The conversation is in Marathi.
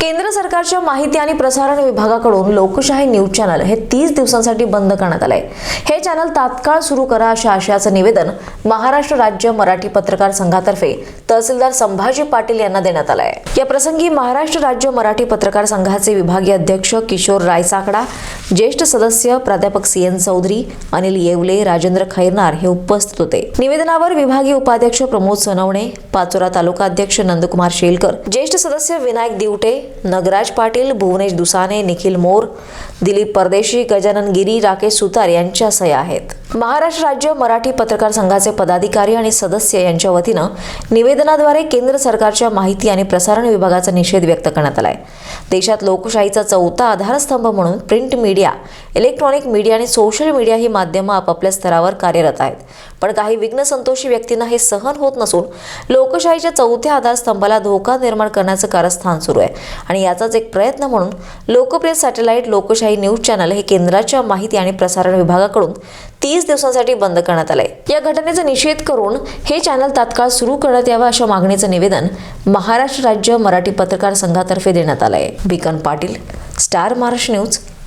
केंद्र सरकारच्या माहिती आणि प्रसारण विभागाकडून लोकशाही न्यूज चॅनल हे तीस दिवसांसाठी बंद करण्यात आलंय. हे चॅनल तात्काळ सुरू करा अशा आशयाचं निवेदन महाराष्ट्र राज्य मराठी पत्रकार संघातर्फे तहसीलदार संभाजी पाटील यांना देण्यात आलंय. या प्रसंगी महाराष्ट्र राज्य मराठी पत्रकार संघाचे विभागीय अध्यक्ष किशोर रायसाकडा ज्येष्ठ सदस्य प्राध्यापक सी एन चौधरी अनिल येवले राजेंद्र खैरनार हे उपस्थित होते. निवेदनावर विभागीय उपाध्यक्ष प्रमोद सोनवणे पाचोरा तालुका अध्यक्ष नंदकुमार शेलकर ज्येष्ठ सदस्य विनायक दिवटे नगराज पाटील भुवनेश दुसाने निखिल मोर दिलीप परदेशी गजानन गिरी राकेश सुतार यांच्या सह्या आहेत. महाराष्ट्र राज्य मराठी पत्रकार संघाचे पदाधिकारी आणि सदस्य यांच्या वतीनं निवेदनाद्वारे केंद्र सरकारच्या माहिती आणि प्रसारण विभागाचा निषेध व्यक्त करण्यात आलाय. देशात लोकशाहीचा चौथा आधारस्तंभ म्हणून प्रिंट मीडिया इलेक्ट्रॉनिक मीडिया आणि सोशल मीडिया ही माध्यमं आपापल्या स्तरावर कार्यरत आहेत. पण काही विघ्न संतोषी व्यक्तींना हे सहन होत नसून लोकशाहीच्या चौथ्या आधारस्तंभाला धोका निर्माण करण्याचं कारस्थान सुरू आहे. आणि याचाच एक प्रयत्न म्हणून लोकप्रिय सॅटेलाईट लोकशाही न्यूज चॅनल हे केंद्राच्या माहिती आणि प्रसारण विभागाकडून तीस दिवसांसाठी बंद करण्यात आलंय. या घटनेचा निषेध करून हे चॅनल तात्काळ सुरू करण्यात यावं अशा मागणीचं निवेदन महाराष्ट्र राज्य मराठी पत्रकार संघातर्फे देण्यात आलंय. Bikan Patil star Maharashtra news